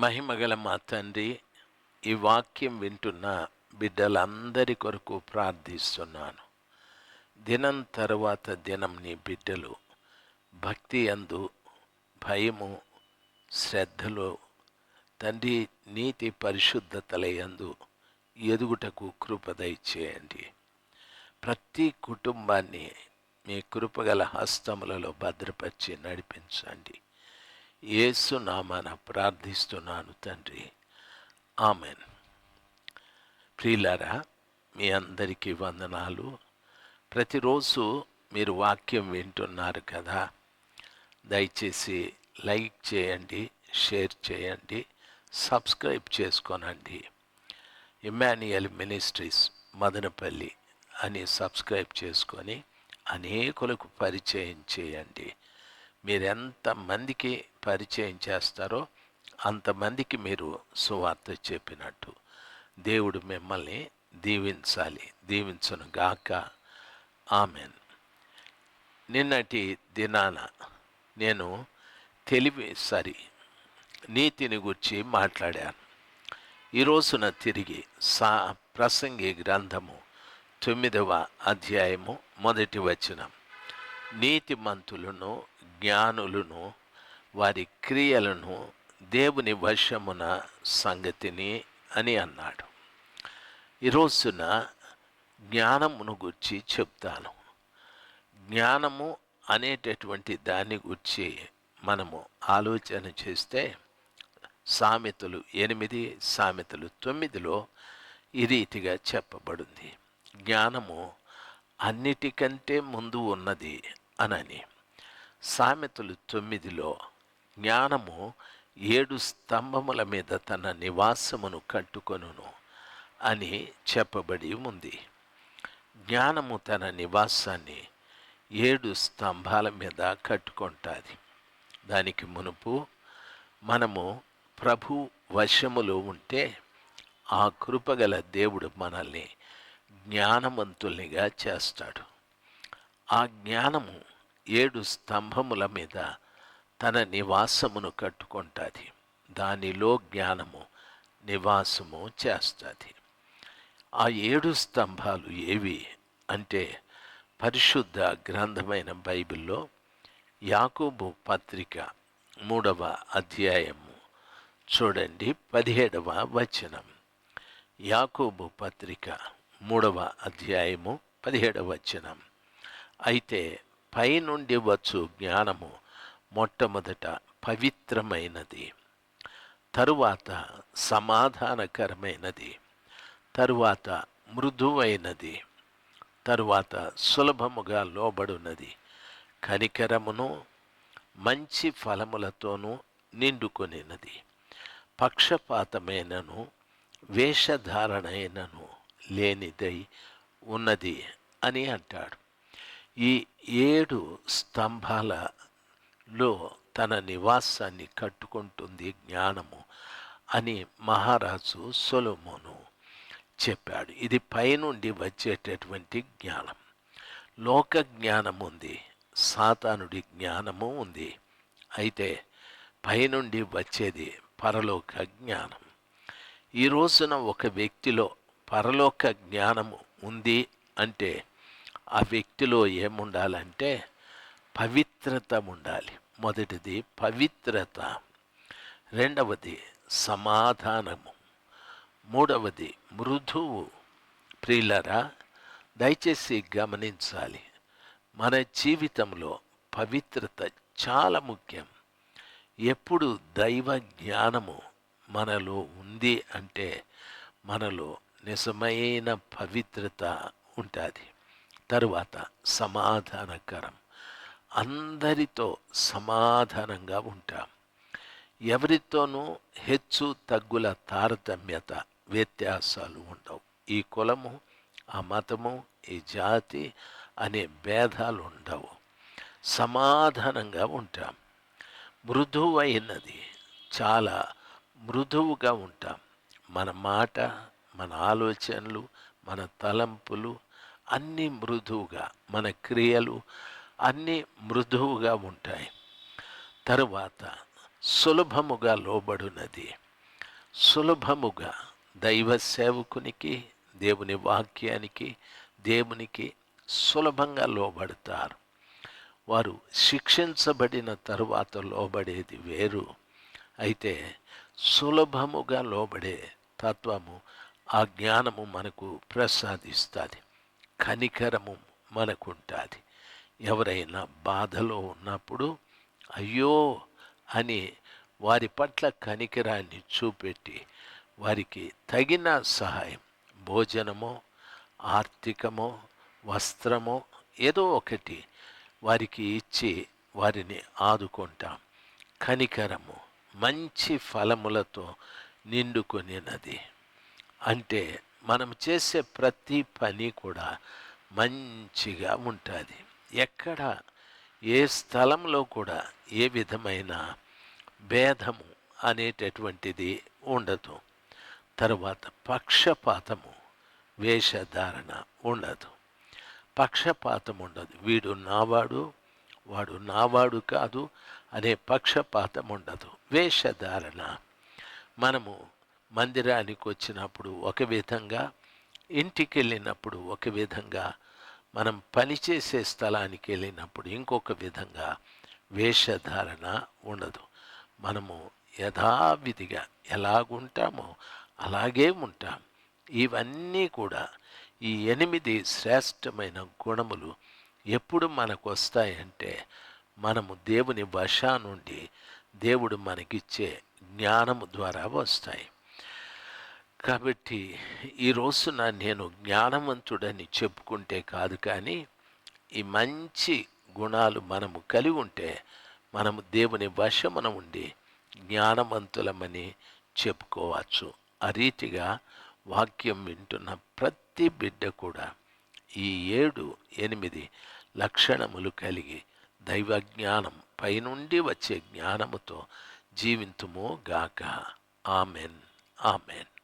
మహిమగల మా తండ్రి ఈ వాక్యం వింటున్న బిడ్డలందరి కొరకు ప్రార్థిస్తున్నాను. దినం తరువాత దినం నీ బిడ్డలు భక్తి అందు భయము శ్రద్ధలో తండ్రి నీతి పరిశుద్ధతలయందు ఎదుగుటకు కృపదయ చేయండి ప్రతి కుటుంబాన్ని మీ కృపగల హస్తములలో భద్రపరిచి నడిపించండి. యేసు నామాన ప్రార్థిస్తున్నాను తండ్రి. ఆమెన్. ప్రియులారా మీ అందరికీ వందనాలు. ప్రతిరోజు మీరు వాక్యం వింటున్నారు కదా. దయచేసి లైక్ చేయండి షేర్ చేయండి సబ్స్క్రైబ్ చేసుకోనండి. ఇమాన్యుయల్ మినిస్ట్రీస్ మదనపల్లి అని సబ్స్క్రైబ్ చేసుకొని అనేకులకు పరిచయం చేయండి. మీరెంతమందికి పరిచయం చేస్తారో అంతమందికి మీరు సువార్త చెప్పినట్టు. దేవుడు మిమ్మల్ని దీవించాలి దీవించను గాక ఆమెన్. నిన్నటి దినాన నేను తెలివి సరి నీతిని గురించి మాట్లాడాను. ఈ రోజున తిరిగి సా ప్రసంగి గ్రంథము తొమ్మిదవ అధ్యాయము మొదటి వచనం. నీతిమంతులను జ్ఞానులను వారి క్రియలను దేవుని వశమున సంగతిని అని అన్నాడు. ఈ రోజున జ్ఞానమును గురించి చెప్తాను. జ్ఞానము అనేటటువంటి దాని గురించి మనము ఆలోచన చేస్తే సామెతలు ఎనిమిది సామెతలు తొమ్మిదిలో ఈ రీతిగా చెప్పబడింది. జ్ఞానము అన్నిటికంటే ముందు ఉన్నది అనని సామెతలు తొమ్మిదిలో జ్ఞానము ఏడు స్తంభముల మీద తన నివాసమును కట్టుకొనును అని చెప్పబడి ఉంది. జ్ఞానము తన నివాసాన్ని ఏడు స్తంభాల మీద కట్టుకుంటుంది. దానికి మునుపు మనము ప్రభు వశములో ఉంటే ఆ కృపగల దేవుడు మనల్ని జ్ఞానవంతుల్నిగా చేస్తాడు. ఆ జ్ఞానము ఏడు స్తంభముల మీద తన నివాసమును కట్టుకుంటుంది. దానిలో జ్ఞానము నివాసము చేస్తుంది. ఆ ఏడు స్తంభాలు ఏవి అంటే పరిశుద్ధ గ్రంథమైన బైబిల్లో యాకోబు పత్రిక మూడవ అధ్యాయము చూడండి పదిహేడవ వచనం. యాకోబు పత్రిక మూడవ అధ్యాయము పదిహేడవ వచనం. అయితే పైనుండి వచ్చు జ్ఞానము మొట్టమొదట పవిత్రమైనది. తరువాత సమాధానకరమైనది. తరువాత మృదువైనది. తరువాత సులభముగా లోబడున్నది కనికరమును మంచి ఫలములతోనూ నిండుకొనినది. పక్షపాతమైనను వేషధారణైనను లేనిదై ఉన్నది అని అంటాడు. ఈ ఏడు స్తంభాల లో తన నివాసాన్ని కట్టుకుంటుంది జ్ఞానము అని మహారాజు సొలొమోను చెప్పాడు. ఇది పైనుండి వచ్చేటటువంటి జ్ఞానం. లోక జ్ఞానం ఉంది సాతానుడి జ్ఞానము ఉంది. అయితే పైనుండి వచ్చేది పరలోక జ్ఞానం. ఈ రోజున ఒక వ్యక్తిలో పరలోక జ్ఞానము ఉంది అంటే ఆ వ్యక్తిలో ఏముండాలంటే పవిత్రత ఉండాలి. మొదటిది పవిత్రత. రెండవది సమాధానము. మూడవది మృదువు. ప్రియులరా దయచేసి గమనించాలి. మన జీవితంలో పవిత్రత చాలా ముఖ్యం. ఎప్పుడు దైవ జ్ఞానము మనలో ఉంది అంటే మనలో నిజమైన పవిత్రత ఉంటుంది. తరువాత సమాధానకరం. అందరితో సమాధానంగా ఉంటాం. ఎవరితోనూ హెచ్చు తగ్గుల తారతమ్యత వ్యత్యాసాలు ఉండవు. ఈ కులము ఆ మతము ఈ జాతి అనే భేదాలు ఉండవు. సమాధానంగా ఉంటాం. మృదువైనది చాలా మృదువుగా ఉంటాం. మన మాట మన ఆలోచనలు మన తలంపులు అన్నీ మృదువుగా మన క్రియలు అన్నీ మృదువుగా ఉంటాయి. తరువాత సులభముగా లోబడునది. సులభముగా దైవ సేవకునికి దేవుని వాక్యానికి దేవునికి సులభంగా లోబడతారు. వారు శిక్షించబడిన తరువాత లోబడేది వేరు. అయితే సులభముగా లోబడే తత్వము ఆ జ్ఞానము మనకు ప్రసాదిస్తుంది. కనికరము మనకుంటుంది. ఎవరైనా బాధలో ఉన్నప్పుడు అయ్యో అని వారి పట్ల కనికరాన్ని చూపెట్టి వారికి తగిన సహాయం భోజనమో ఆర్థికమో వస్త్రమో ఏదో ఒకటి వారికి ఇచ్చి వారిని ఆదుకుంటాం. కనికరము మంచి ఫలములతో నిండుకొనినది. అంటే మనం చేసే ప్రతి పని కూడా మంచిగా ఉంటుంది. ఎక్కడ ఏ స్థలంలో కూడా ఏ విధమైన భేదము అనేటటువంటిది ఉండదు. తరువాత పక్షపాతము వేషధారణ ఉండదు. పక్షపాతం ఉండదు. వీడు నావాడు వాడు నావాడు కాదు అనే పక్షపాతం ఉండదు. వేషధారణ. మనము మందిరానికి వచ్చినప్పుడు ఒక విధంగా ఇంటికి వెళ్ళినప్పుడు ఒక విధంగా మనం పనిచేసే స్థలానికి వెళ్ళినప్పుడు ఇంకొక విధంగా వేషధారణ ఉండదు. మనము యథావిధిగా ఎలాగుంటామో అలాగే ఉంటాం. ఇవన్నీ కూడా ఈ ఎనిమిది శ్రేష్టమైన గుణములు ఎప్పుడు మనకు వస్తాయంటే మనము దేవుని వశా నుండి దేవుడు మనకిచ్చే జ్ఞానము ద్వారా వస్తాయి. కాబట్టి ఈ రోజున నేను జ్ఞానవంతుడని చెప్పుకుంటే కాదు కానీ ఈ మంచి గుణాలు మనము కలిగి ఉంటే మనము దేవుని వశమన ఉండి జ్ఞానవంతులమని చెప్పుకోవచ్చు. ఆ రీతిగా వాక్యం వింటున్న ప్రతి బిడ్డ కూడా ఈ ఏడు ఎనిమిది లక్షణములు కలిగి దైవ జ్ఞానం పైనుండి వచ్చే జ్ఞానముతో జీవింతుమో గాక. ఆమెన్. ఆమెన్.